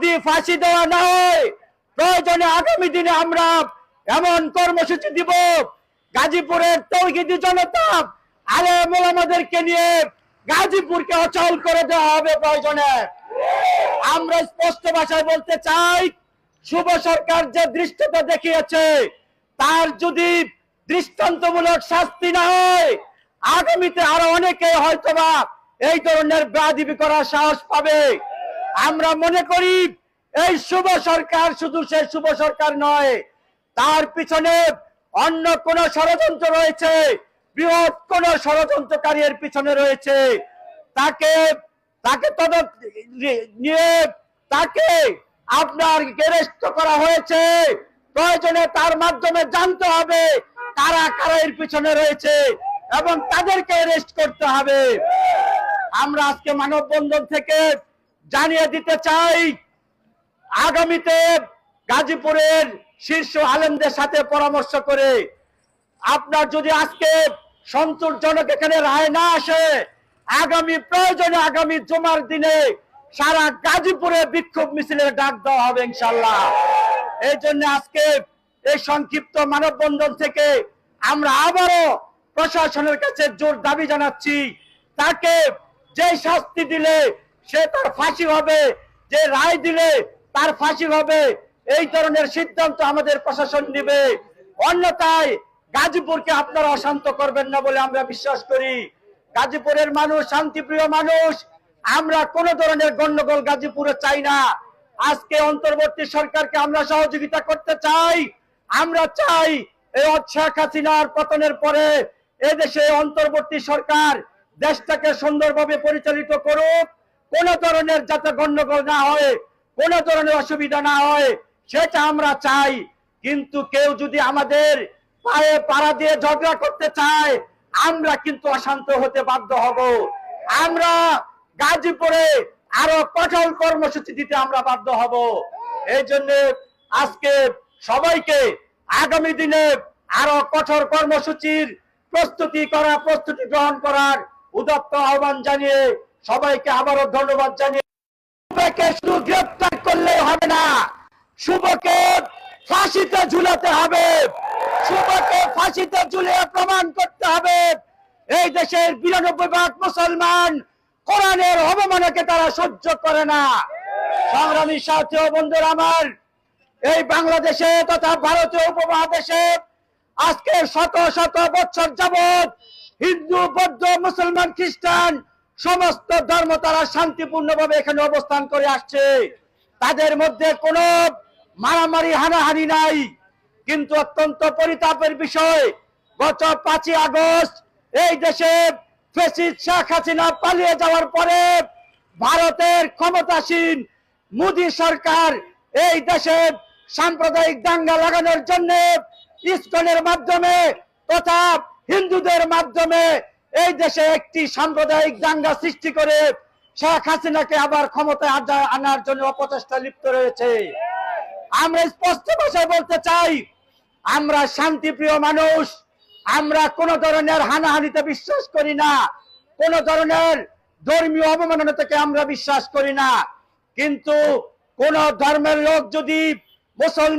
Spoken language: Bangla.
যদি ফাঁসি দেওয়া না হয়। প্রয়োজনে আগামী দিনে আমরা এমন কর্মসূচি দিব, গাজীপুরের তৌহিদি জনতা আলেম আমাদেরকে নিয়ে গাজীপুরকে অচল করে দেওয়া হবে প্রয়োজনে। আমরা স্পষ্ট ভাষায় বলতে চাই, শুভ সরকার যে দৃষ্টতা দেখিয়েছে, তার যদি দৃষ্টান্তমূলক শাস্তি না হয়, আগামীতে আরও অনেকে হয়তোবা এই ধরনের ব্যাধিবি করার সাহস পাবে। আমরা মনে করি এই শুভ সরকার শুধু সে শুভ সরকার নয়, তার পিছনে অন্য কোন ষড়যন্ত্র রয়েছে, বৃহৎ কোন ষড়যন্ত্রকারী এর পিছনে রয়েছে। তাকে তাকে তদন্ত নিয়ে তাকে আপনার গ্রেস্ট করা হয়েছে। প্রয়োজনে তার মাধ্যমে জানতে হবে কারা কারা এর পিছনে রয়েছে এবং তাদেরকে অ্যারেস্ট করতে হবে। আমরা আজকে মানববন্ধন থেকে জানিয়ে দিতে চাই, আগামীতে গাজীপুরের শীর্ষ আলেমদের সাথে পরামর্শ করে আপনার যদি আজকে সন্তোষজনক এখানে রায় না আসে, আগামী প্রয়োজনে আগামী জুমার দিনে সারা গাজীপুরে বিক্ষোভ মিছিলের ডাক দেওয়া হবে ইনশাল্লাহ এই জন্য আজকে এই সংক্ষিপ্ত মানববন্ধন থেকে আমরা আবারও প্রশাসনের কাছে জোর দাবি জানাচ্ছি, তাকে যে শাস্তি দিলে সে তার ফাঁসি হবে, যে রায় দিলে তার ফাঁসি হবে। এই ধরনের সিদ্ধান্ত আমাদের প্রশাসন নেবে। অন্যথায় গাজীপুরকে আপনারা অশান্ত করবেন না বলে আমরা বিশ্বাস করি। গাজীপুরের মানুষ, শান্তিপ্রিয় মানুষ, আমরা কোন ধরনের গন্ডগোল গাজীপুরে চাই না। আজকে অন্তর্বর্তী সরকারকে আমরা সহযোগিতা করতে চাই। আমরা চাই এই শেখ হাসিনার পতনের পরে এদেশে অন্তর্বর্তী সরকার দেশটাকে সুন্দরভাবে পরিচালিত করুক। কোন ধরনের যাতে গন্ডগোল না হয়, কোন ধরনের অসুবিধা না হয়, সেটা আমরা চাই। কিন্তু কেউ যদি আমাদের পায়ে পাড়া দিয়ে ঝগড়া করতে চায়, আমরা কিন্তু অশান্ত হতে বাধ্য হব। আমরা গাজীপুরে আরও কঠোর কর্মসূচি দিতে আমরা বাধ্য হব। এই জন্য আজকে সবাইকে আগামী দিনে আরও কঠোর কর্মসূচির প্রস্তুতি করা, প্রস্তুতি গ্রহণ করার উদত্ত আহ্বান জানিয়ে সবাইকে আবারও ধন্যবাদ জানিয়ে শুভকে শুধু গ্রেপ্তার করলে হবে না। শুভকে ফাঁসিতে ঝুলাতে হবে। শুভকে ফাঁসিতে ঝুলিয়ে প্রমাণ করতে হবে। এই দেশের বিরানব্বই ভাগ মুসলমান কোরআনের অবমানকে তারা সহ্য করে না। সংগ্রামী সাথী বন্ধুরা আমার, এই বাংলাদেশে তথা ভারতীয় উপমহাদেশে আজকে শত শত বছর যাবৎ হিন্দু, বৌদ্ধ, মুসলমান, খ্রিস্টান সমস্ত ধর্ম তারা শান্তিপূর্ণভাবে এখানে অবস্থান করে আসছে। তাদের মধ্যে কোনো মারামারি, হানাহানি নাই। কিন্তু অত্যন্ত পরিতাপের বিষয়, গত পাঁচই আগস্ট এই দেশে শেখ হাসিনা পালিয়ে যাওয়ার পরে ভারতের ক্ষমতাসীন মোদী সরকার এই দেশে সাম্প্রদায়িক দাঙ্গা লাগানোর জন্য ইস্কনের মাধ্যমে তথা হিন্দুদের মাধ্যমে এই দেশে একটি সাম্প্রদায়িক দাঙ্গা সৃষ্টি করে শেখ হাসিনাকে আবার ক্ষমতায় আনা- আনার জন্য অপচেষ্টা লিপ্ত রয়েছে। আমরা স্পষ্ট ভাষায় বলতে চাই, আমরা শান্তিপ্রিয় মানুষ, আমরা কোন ধরনের হানাহানিতে বিশ্বাস করি না, কোন ধরনের ধর্মীয় অবমাননা থেকে আমরা বিশ্বাস করি না। কিন্তু কোন ধর্মের লোক যদি মুসলমান